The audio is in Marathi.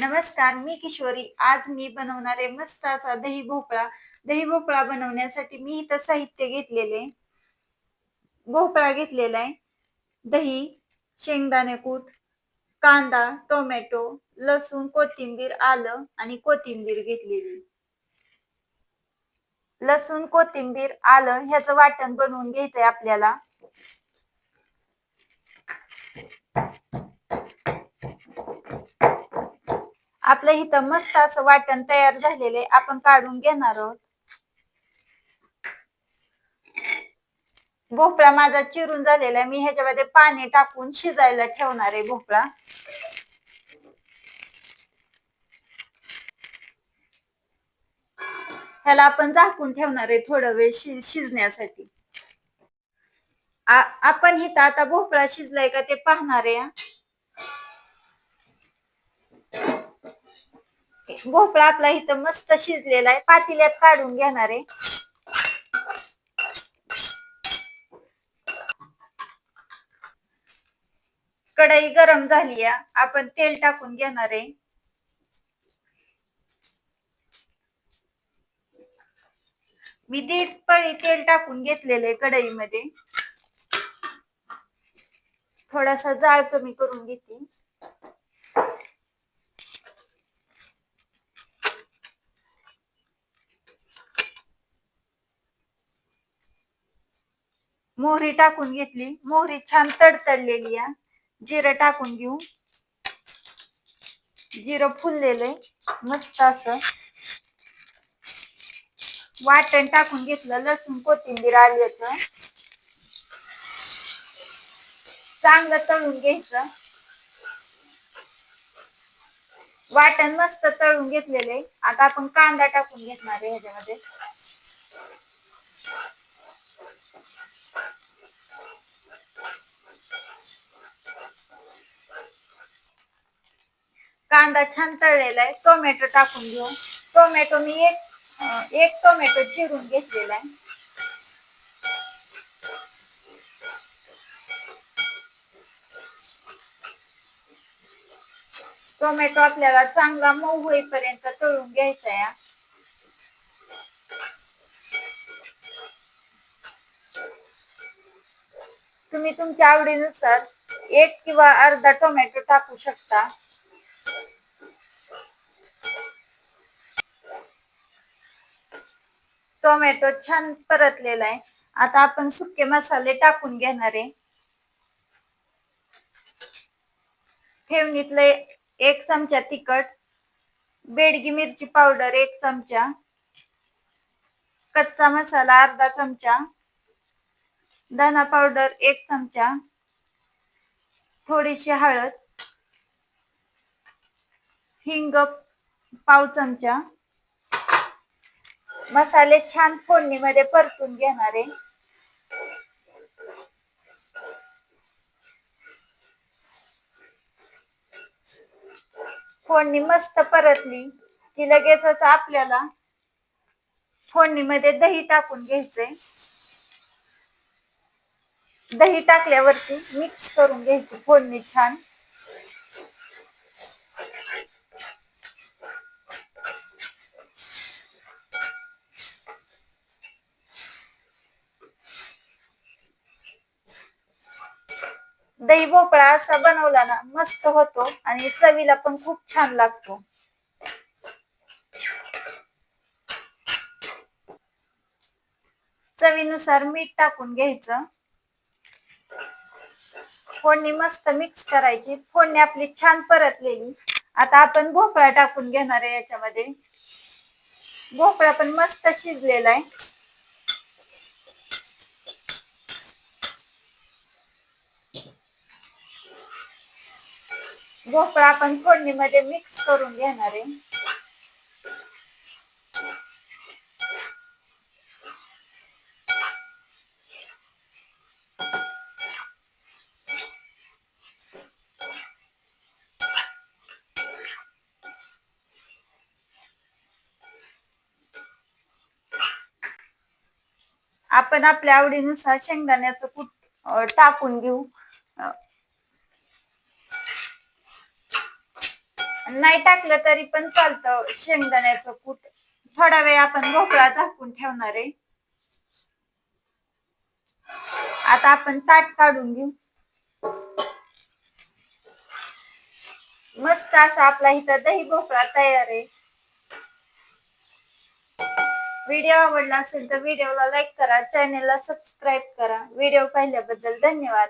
नमस्कार मी किशोरी. आज मी बनवणारे मस्त असा दही भोपळा. दही भोपळा बनवण्यासाठी मी इथं साहित्य घेतलेले भोपळा घेतलेला आहे. दही शेंगदाणे कूट कांदा टोमॅटो लसूण कोथिंबीर आलं आणि कोथिंबीर घेतलेली. लसूण कोथिंबीर आलं ह्याचं वाटण बनवून घ्यायचंय आपल्याला. आपलं इथं मस्त असं वाटण तयार झालेले आपण काढून घेणार आहोत. भोपळा माझा चिरून झालेला आहे. मी ह्याच्यामध्ये पाणी टाकून शिजायला ठेवणार आहे भोपळा. ह्याला आपण झाकून ठेवणार आहे थोडा वेळ शि शिजण्यासाठी. आपण इथं आता भोपळा शिजलाय का ते पाहणार आहे भोपळा आपला इथं मस्त शिजलेला आहे. पातेल्यात काढून घेणार आहे. कढई गरम झाली आपण तेल टाकून घेणार आहे. मी दीड पळी तेल टाकून घेतलेले कढईमध्ये. थोडासा जाळ कमी करून घेते. मोहरी टाकून घेतली. मोहरी छान तडतडलेली आहे. जिरं टाकून घेऊ. जिरं फुललेलं मस्त असं. वाटण टाकून घेतलं. लसूण कोथिंबीर आल्याच चांगलं तळून घ्यायचं. वाटण मस्त तळून घेतलेले आता आपण कांदा टाकून घेतणार आहे ह्याच्यामध्ये. कांदा छान तळलेला आहे. टोमॅटो टाकून घेऊ. टोमॅटो मी एक एक टोमॅटो चिरून घेतलेला आहे. टोमॅटो आपल्याला चांगला मऊ होईपर्यंत तळून घ्यायचा आहे. तुम्ही तुमच्या आवडीनुसार एक किंवा अर्धा टोमॅटो टाकू शकता. टोमॅटो छान परतलेला आहे. आता आपण सुके मसाले टाकून घेणार आहे. ठेवणीतले एक चमचा तिखट बेडगी मिरची पावडर एक चमचा कच्चा मसाला अर्धा चमचा धना पावडर एक चमचा थोडीशी हळद हिंग पाव चमचा मसाले छान फोडणीमध्ये परतून घेणारे फोडणी मस्त परतली की लगेचच आपल्याला फोडणीमध्ये दही टाकून घ्यायचंय. दही टाकल्यावरती मिक्स करून घ्यायची फोडणी छान. दही भोपळा असा बनवला ना मस्त होतो आणि चवीला पण खूप छान लागतो. चवीनुसार मीठ टाकून घ्यायचं. फोडणी मस्त मिक्स करायची. फोडणी आपली छान परतलेली. आता आपण भोपळा टाकून घेणार आहे याच्यामध्ये. भोपळा पण मस्त शिजलेला आहे. भोपळा आपण फोडणीमध्ये मिक्स करून घेणार आहे. आपण आपल्या आवडीनुसार शेंगदाण्याचं कूट टाकून घेऊ. नाही टाकलं तरी पण चालतं. शेंगदाण्याचं कूट. थोडा वेळ आपण भोपळा झाकून ठेवणार आहे. आता आपण ताट काढून घेऊ. मस्त असा आपला इथं दही भोपळा तयार आहे. व्हिडिओ आवडला असेल तर व्हिडिओला लाईक करा चॅनेलला सबस्क्राईब करा. व्हिडिओ पाहिल्याबद्दल धन्यवाद.